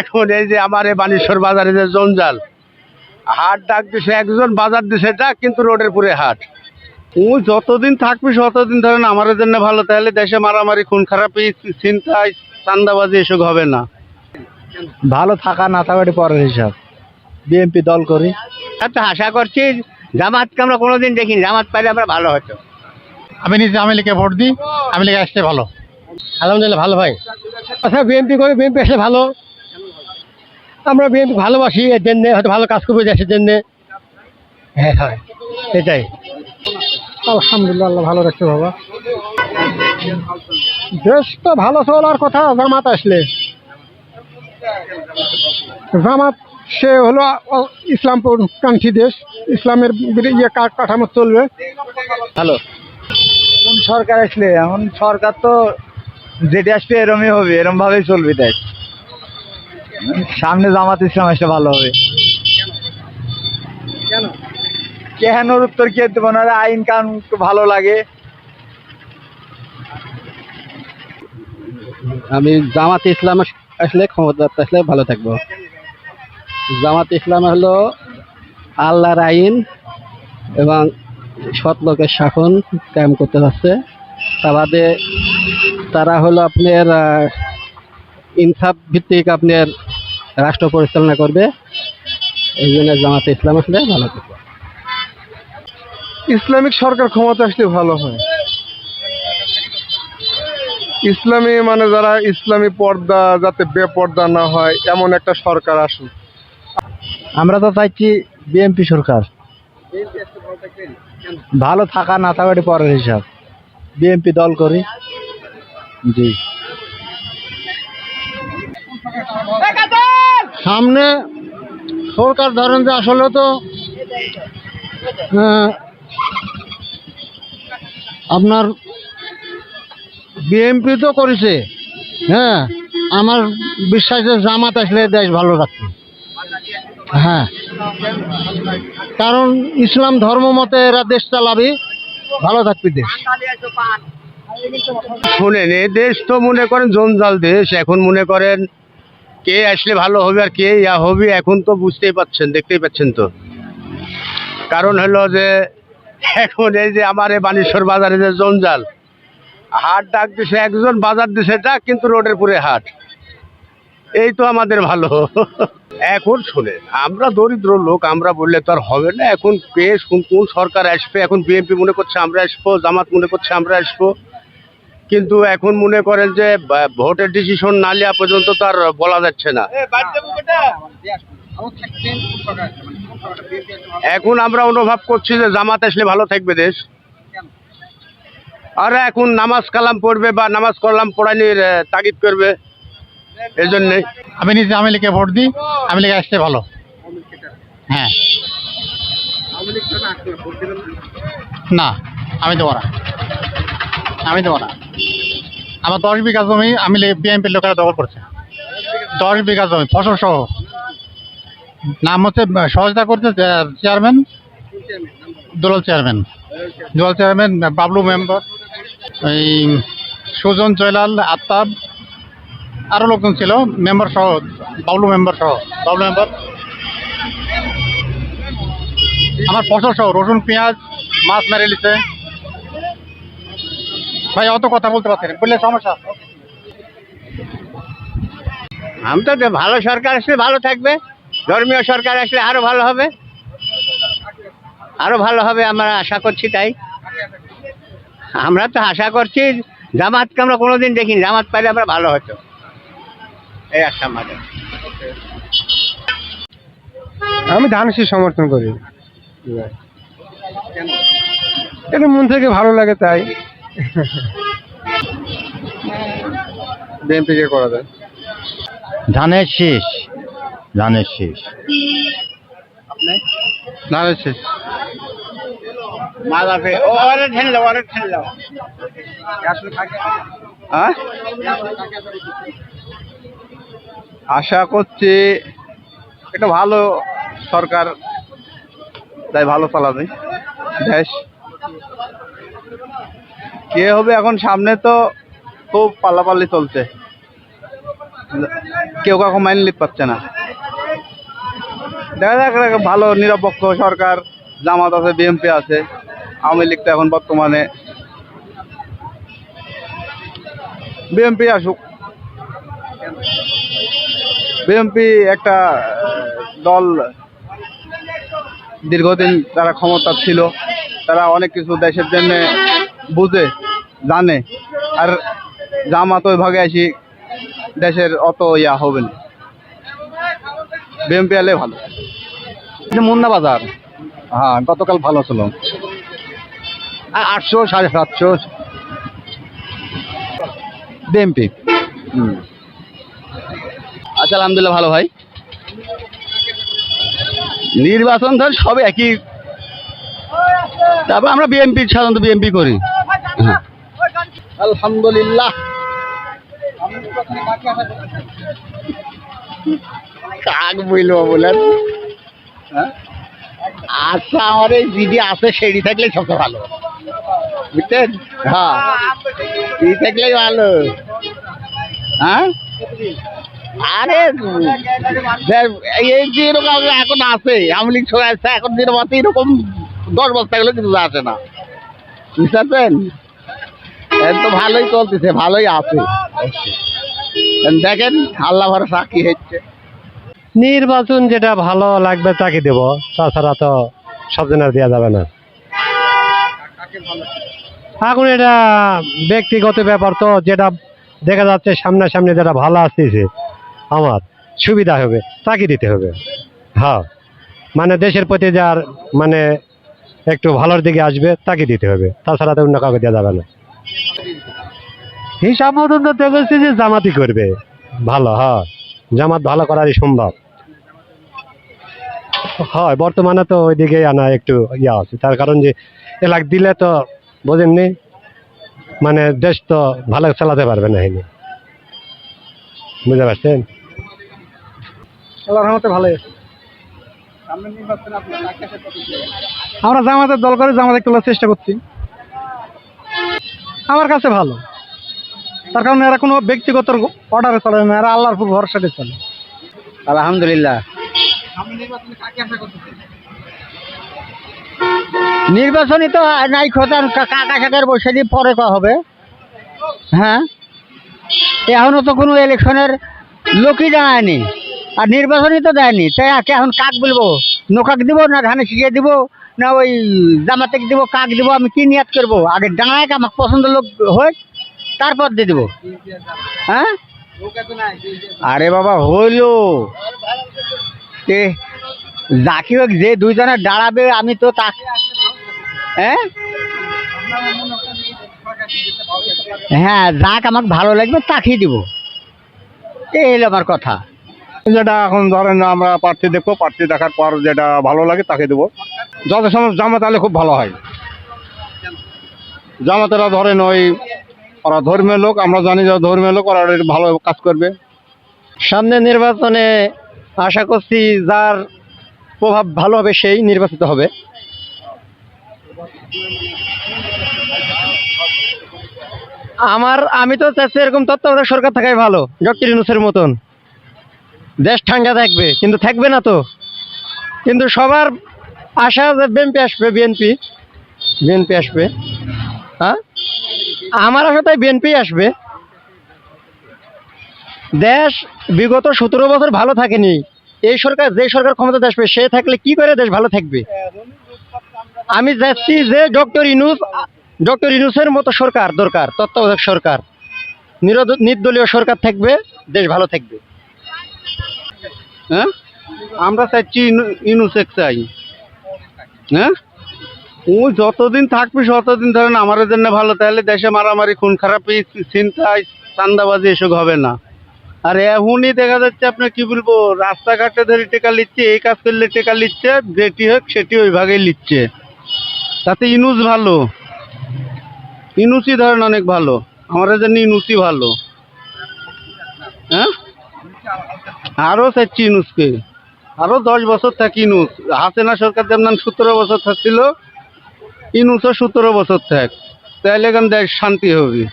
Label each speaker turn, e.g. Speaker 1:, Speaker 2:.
Speaker 1: এখন এই যে আমার এই বানেশ্বর বাজারে যে জঞ্জাল হাট ডাক দিছে একজন বাজার দিছে ডাক কিন্তু রোডের পুরে হাট। ও যতদিন থাকবি ততদিন ধরেন আমাদের জন্য ভালো তাহলে দেশে মারামারি খুন খারাপি চিন্তায় চান্দাবাজি এসব হবে না।
Speaker 2: ভালো থাকা না থাকাটি পরের হিসাব। বিএনপি দল করি।
Speaker 1: তো আশা করছি জামাতকে আমরা কোনোদিন দেখিনি জামাত পাইলে আমরা ভালো হতো।
Speaker 3: আমি নিজে আমি লিখে ভোট দিই আমি লিখে আসতে ভালো।
Speaker 2: আলহামদুলিল্লাহ ভালো ভাই। আচ্ছা বিএনপি করে বিএনপি আসলে ভালো। আমরা বিএনপি ভালোবাসি এর জন্যে হয়তো ভালো কাজ করবে দেশের জন্যে। হ্যাঁ হয় এটাই। আলহামদুলিল্লাহ আল্লাহ ভালো রাখছে বাবা। দেশ তো ভালো চলার কথা জামাত আসলে। জামাত সে হলো অ- ইসলামপন্থী দেশ। ইসলামের ইয়ে কা- কাঠামো চলবে।
Speaker 1: ভালো
Speaker 2: কোন সরকার আসলে এখন সরকার তো যেটা আসবে এরমই হবে এরম ভাবেই চলবে দেশ। সামনে জামাত ইসলাম আসলে ভালো হবে। কেন? উত্তর কে দেবো? না আইন কানুন ভালো লাগে।
Speaker 1: আমি জামাত ইসলাম আসলে ক্ষমতা আসলে ভালো থাকব। জামাত ইসলাম হলো আল্লাহর আইন এবং সৎ লোকের শাসন কায়েম করতে যাচ্ছে। তা বাদে তারা হলো আপনার আহ, ইনসাফ ভিত্তিক আপনার রাষ্ট্র পরিচালনা করবে। এই জন্য জামাত ইসলাম আসলে ভালো থাকবে
Speaker 4: ইসলামিক সরকার ক্ষমতা আসলে ভালো হয়। ইসলামী মানে যারা ইসলামী পর্দা যাতে বেপর্দা না হয় এমন একটা সরকার আসুক।
Speaker 2: আমরা তো চাইছি বিএনপি সরকার। ভালো থাকা না থাকাটি পরের হিসাব। বিএনপি দল করি। জি।
Speaker 3: সামনে সরকার ধরেন যে আসলে তো আহ, আপনার বিএমপি তো করেছে হ্যাঁ আমার বিশ্বাস যে জামাত আসলে দেশ ভালো রাখবে। হ্যাঁ কারণ ইসলাম ধর্ম মতে এরা দেশ চালাবে ভালো থাকবে দেশ।
Speaker 1: শুনেন এ দেশ তো মনে করেন জঞ্জাল দেশ এখন মনে করেন কে আসলে ভালো হবে আর কে ইয়া হবে এখন তো বুঝতেই পাচ্ছেন, দেখতেই পাচ্ছেন তো। কারণ হলো যে, এখন এই যে আমার এই বানেশ্বর বাজারে যে জঞ্জাল, হাট ডাক দিছে, একজন বাজার দিছে ডাক কিন্তু রোডের পুরে হাট। এই তো আমাদের ভালো। এখন শুনে আমরা দরিদ্র লোক, আমরা বললে তো আর হবে না। এখন কে কোন- সরকার আসবে? এখন বিএনপি মনে করছে আমরা আসব, জামাত মনে করছে আমরা আসব। কিন্তু এখন মনে করেন যে ভোটের ডিসিশন না নেওয়া পর্যন্ত তার বলা যাচ্ছে না। এখন আমরা অনুভব করছি যে জামাত আসলে ভালো থাকবে দেশ। আর এখন নামাজ কালাম পড়বে বা নামাজ কালাম পড়ানির আহ, তাগিদ করবে। এই জন্যে।
Speaker 3: আমি নিজে আমি লিখে ভোট দিই আমি লিখে আসতে ভালো। হ্যাঁ। না আমি দেবো না। আমি দেবো না। আমার দশ বিঘা জমি আমি বিএনপির লোকেরা দখল করছে। দশ বিঘা জমি, ফসল সহ। নাম হচ্ছে সহযোগিতা করছে chairman Dolal chairman Dolal chairman Bablu member এই, সুজন জয়লাল আত্তাব আরও লোকজন ছিল মেম্বার সহ, বাবলু মেম্বার সহ, বাবলু মেম্বার আমার ফসল সহ, রসুন, পেঁয়াজ, মাছ মেরে নিছে। ভাই অত কথা বলতে পারছেন বললে সমস্যা
Speaker 1: আমি তো ভালো সরকার আসলে ভালো থাকবে। ধর্মীয় সরকার আসলে আরও ভালো হবে। আরও ভালো হবে আমরা আশা করছি তাই। আমরা তো আশা করছি জামাতকে আমরা কোনোদিন দেখিনি। জামাত পাইলে আমরা ভালো হতো। এই আশা আমাদের।
Speaker 4: আমি ধানসি সমর্থন করি। এটা মন থেকে ভালো লাগে তাই। করা যায়?
Speaker 2: ধানের শেষ। ধানের শেষ।
Speaker 4: ধানের শেষ।
Speaker 1: মাদাফে ও আরে ঠেন দাও আরে ঠেন দাও।
Speaker 4: হ্যাঁ? আশা করছি একটা ভালো সরকার তাই ভালো চালাবে। দেশ। কে হবে এখন সামনে তো খুব পাল্লাপাল্লি চলছে।
Speaker 1: কেউ কাউকে মাইনে নিতে পাচ্ছে না। দেখা যাক ভালো, নিরপেক্ষ সরকার, জামাত আছে বিএমপি আছে, আওয়ামী লীগ তো এখন বর্তমানে বিএমপি আসুক। বিএমপি একটা দল দীর্ঘদিন তারা ক্ষমতা ছিল, তারা অনেক কিছু দেশের জন্য বুঝে জানে। আর জামাত ওই ভাগে আসি দেশের অত ইয়া হবে না। বিএমপি এলে ভালো। মুন্না বাজার। হ্যাঁ গতকাল ভালো ছিল। আটশো সাড়ে সাতশো। বিএমপি আচ্ছা আলহামদুলিল্লাহ ভালো ভাই। নির্বাচন ধর সব একই। তারপর আমরা বিএমপি সাধারণত বিএমপি করি। আলহামদুলিল্লাহ। কাক বলেন? হ্যাঁ? আচ্ছা আমার এই জিডি আছে থাকলে সবচেয়ে ভালো। বুঝছেন? হ্যাঁ। সিডি থাকলেই ভালো। হ্যাঁ? আরে এই যে এরকম এখন আছে লীগ আছে, এখন যেরকম আছে, এরকম দশ বস্তা গেলে কিছু আসে না। বুঝতে পারছেন? তো ভালোই চলতেছে, ভালোই আছে। দেখেন, আল্লাহ ভরসা কি হচ্ছে।
Speaker 5: নির্বাচন যেটা ভালো লাগবে তাকে দেব, তাছাড়া তো সব জনের দেওয়া যাবে না। এখন এটা ব্যক্তিগত ব্যাপার তো, যেটা দেখা যাচ্ছে সামনাসামনি যেটা ভালো আসতেছে, আমার সুবিধা হবে, তাকে দিতে হবে। হ্যাঁ মানে দেশের প্রতি যার মানে একটু ভালোর দিকে আসবে, তাকে দিতে হবে। তাছাড়া তো অন্য কাউকে দেওয়া যাবে না। হিসাব মতন তো দেখেছি যে জামাতি করবে। ভালো হ্যাঁ। জামাত ভালো করারই সম্ভব। হয় বর্তমানে তো ওইদিকে আনা একটু ইয়া আছে। তার কারণ যে এলাক দিলে তো বোঝেননি মানে দেশ তো ভালো চালাতে পারবে না এনে বুঝতে পারছেন?
Speaker 1: রহমতে ভালোই আছে। আমরা জামাতের দল করে জামাতে তোলার চেষ্টা করছি। আমার কাছে ভালো। তার কারণে এরা কোনো ব্যক্তিগত অর্ডারে চলে না এরা আল্লাহর উপর ভরসা দিয়ে চলে। আলহামদুলিল্লাহ।
Speaker 6: নির্বাচনী তো নাই খোঁজার কাকা সাকার বসে দিয়ে পরে ক হবে। হ্যাঁ? এখনও তো কোনো ইলেকশনের লোকই জানায়নি আর নির্বাচনই তো দেয়নি। তাই এখন কাক বলব? নোকাক দিব না ধানে শিখিয়ে দিব না ওই জামাতে দিব কাক দিব আমি কি নিয়াত করব? আগে ডাঙায় আমাকে পছন্দ লোক হোক তারপর দিয়ে দিব। হ্যাঁ? আরে বাবা, হইল। তে হোক যে দুইজনে দাঁড়াবে, আমি তো তা হ্যাঁ? হ্যাঁ যাক, আমাকে ভালো লাগবে, তাকেই দিব। এই হলো আমার কথা।
Speaker 7: যেটা এখন ধরেন আমরা প্রার্থী দেখব, প্রার্থী দেখার পর যেটা ভালো লাগে তাকে দেবো। যত সময় জামাত আলে খুব ভালো হয়। জামাতেরা ধরেন ওই ওরা ধর্মীয় লোক, আমরা জানি যে ধর্মীয় লোক, ওরা ভালো কাজ করবে।
Speaker 5: সামনে নির্বাচনে আশা করছি যার প্রভাব ভালো হবে সেই নির্বাচিত হবে। আমার, আমি তো চাচ্ছি এরকম তত্ত্বাবধায়ক সরকার থাকাই ভালো, ডক্টর ইউনুসের মতন। দেশ ঠান্ডা থাকবে, কিন্তু থাকবে না তো। কিন্তু সবার আশা যে বিএনপি আসবে, বিএনপি। বিএনপি আসবে। হ্যাঁ? আমার আশা তাই বিএনপি আসবে। দেশ বিগত সতেরো বছর ভালো থাকেনি। এই সরকার যে সরকার ক্ষমতা আসবে, সে থাকলে কি করে দেশ ভালো থাকবে? আমি যাচ্ছি যে ডক্টর ইনুস, ডক্টর ইনুসের মতো সরকার দরকার, তত্ত্বাবধায়ক সরকার। নিরদ- নির্দলীয় সরকার থাকবে, দেশ ভালো থাকবে।
Speaker 1: হ্যাঁ? আমরা চাইছি ইনু- ইনুসেক চাই। হ্যাঁ? ওই যতদিন থাকবি ততদিন ধরেন আমাদের জন্য ভালো। তাহলে দেশে মারামারি, খুন খারাপি চিন্তায় চান্দাবাজি এসব হবে না। আর এখনই দেখা যাচ্ছে আপনার কি বলব, রাস্তাঘাটে ধরে টেকা নিচ্ছে, এই কাজ করলে টেকা নিচ্ছে, যেটি হোক সেটি ওই ভাগেই নিচ্ছে। তাতে ইনুস ভালো। ইনুসই ধরেন অনেক ভালো। আমাদের জন্য ইনুসই ভালো। হ্যাঁ? আরও চাচ্ছি ইনুসকে। আরও দশ বছর থাকি ইনুস। হাসিনা সরকার যেমন সতেরো বছর থাকছিল ইনুসও সতেরো বছর থাক। তাহলে এখান দেশ শান্তি হবে।